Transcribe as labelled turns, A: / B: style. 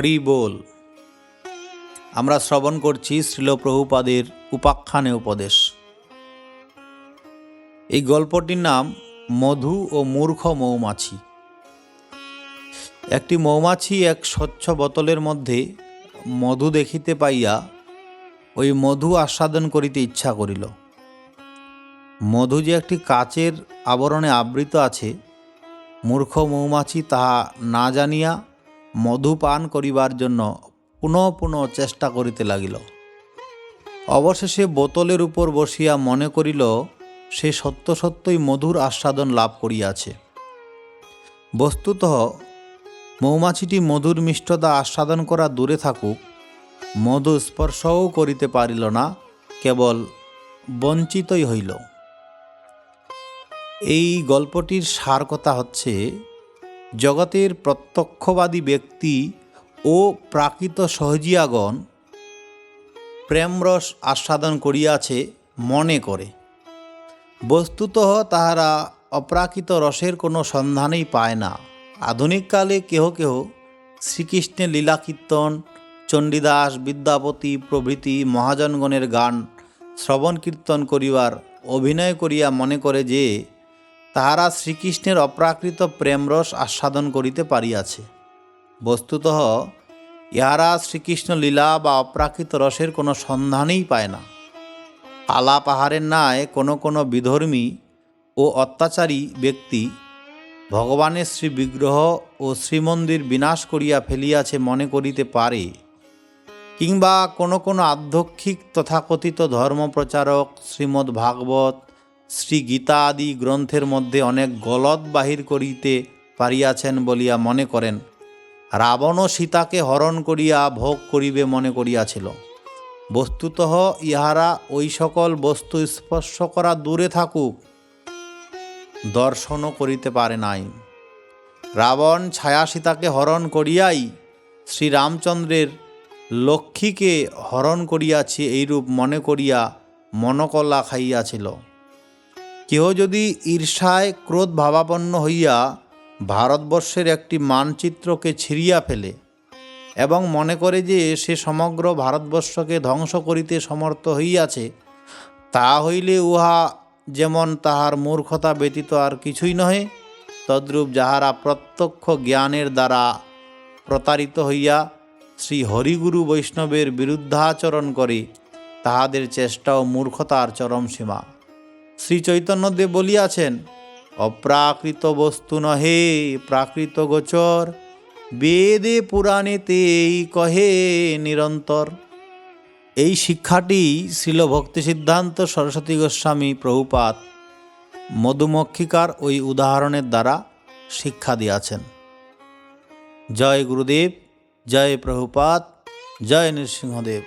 A: হরি বল। আমরা শ্রবণ করছি শ্রীল প্রভুপাদের উপাখ্যানে উপদেশ। এই গল্পটির নাম মধু ও মূর্খ মৌমাছি। একটি মৌমাছি এক স্বচ্ছ বোতলের মধ্যে মধু দেখিতে পাইয়া ওই মধু আস্বাদন করিতে ইচ্ছা করিল। মধু যে একটি কাচের আবরণে আবৃত আছে, মূর্খ মৌমাছি তাহা না জানিয়া মধু পান করিবার জন্য পুনঃ পুনঃ চেষ্টা করিতে লাগিল। অবশেষে বোতলের উপর বসিয়া মনে করিল, সে সত্য সত্যই মধুর আস্বাদন লাভ করিয়াছে। বস্তুত মৌমাছিটি মধুর মিষ্টতা আস্বাদন করা দূরে থাকুক, মধু স্পর্শও করিতে পারিল না, কেবল বঞ্চিতই হইল। এই গল্পটির সার কথা হচ্ছে জগতের প্রত্যক্ষবাদী ব্যক্তি ও প্রাকৃত সহজিয়াগণ প্রেমরস আস্বাদন করিয়াছে মনে করে। বস্তুত তাহারা অপ্রাকৃত রসের কোনো সন্ধানেই পায় না। আধুনিককালে কেহ কেহ শ্রীকৃষ্ণের লীলা কীর্তন, চণ্ডীদাস, বিদ্যাপতি প্রভৃতি মহাজনগণের গান, শ্রবণ কীর্তন করিবার অভিনয় করিয়া মনে করে যে তাহারা শ্রীকৃষ্ণের অপ্রাকৃত প্রেমরস আস্বাদন করিতে পারিয়াছে। বস্তুত ইহারা শ্রীকৃষ্ণ লীলা বা অপ্রাকৃত রসের কোনো সন্ধানই পায় না। আলা পাহাড়ের ন্যায় কোনো কোনো বিধর্মী ও অত্যাচারী ব্যক্তি ভগবানের শ্রী বিগ্রহ ও শ্রীমন্দির বিনাশ করিয়া ফেলিয়াছে মনে করিতে পারে, কিংবা কোনো কোনো আধ্যক্ষিক তথাকথিত ধর্মপ্রচারক শ্রীমদ্ ভাগবত শ্রী গীতা আদি গ্রন্থের মধ্যে অনেক গলদ বাহির করিতে পারিয়াছেন বলিয়া মনে করেন। রাবণও সীতাকে হরণ করিয়া ভোগ করিবে মনে করিয়াছিল। বস্তুত ইহারা ওই সকল বস্তু স্পর্শ করা দূরে থাকুক, দর্শনও করিতে পারে নাই। রাবণ ছায়া সীতাকে হরণ করিয়াই শ্রীরামচন্দ্রের লক্ষ্মীকে হরণ করিয়াছে এইরূপ মনে করিয়া মনকলা খাইয়াছিল। কেহ যদি ঈর্ষায় ক্রোধ ভাবাপন্ন হইয়া ভারতবর্ষের একটি মানচিত্রকে ছিঁড়িয়া ফেলে এবং মনে করে যে সে সমগ্র ভারতবর্ষকে ধ্বংস করিতে সমর্থ হইয়াছে, তা হইলে উহা যেমন তাহার মূর্খতা ব্যতীত আর কিছুই নহে, তদ্রূপ যাহারা প্রত্যক্ষ জ্ঞানের দ্বারা প্রতারিত হইয়া শ্রী হরিগুরু বৈষ্ণবের বিরুদ্ধাচরণ করে, তাহাদের চেষ্টা ও মূর্খতার চরম সীমা। শ্রী চৈতন্যদেব বলিয়াছেন, অপ্রাকৃত বস্তু নহে, প্রাকৃত গোচর। বেদে পুরাণেতে এই কহে নিরন্তর। এই শিক্ষাটি শিল ভক্তি সিদ্ধান্ত সরস্বতী গোস্বামী প্রভুপাত মধুমক্ষিকার ওই উদাহরণের দ্বারা শিক্ষা দিয়াছেন। জয় গুরুদেব, জয় প্রভুপাত জয় নৃসিংহদেব।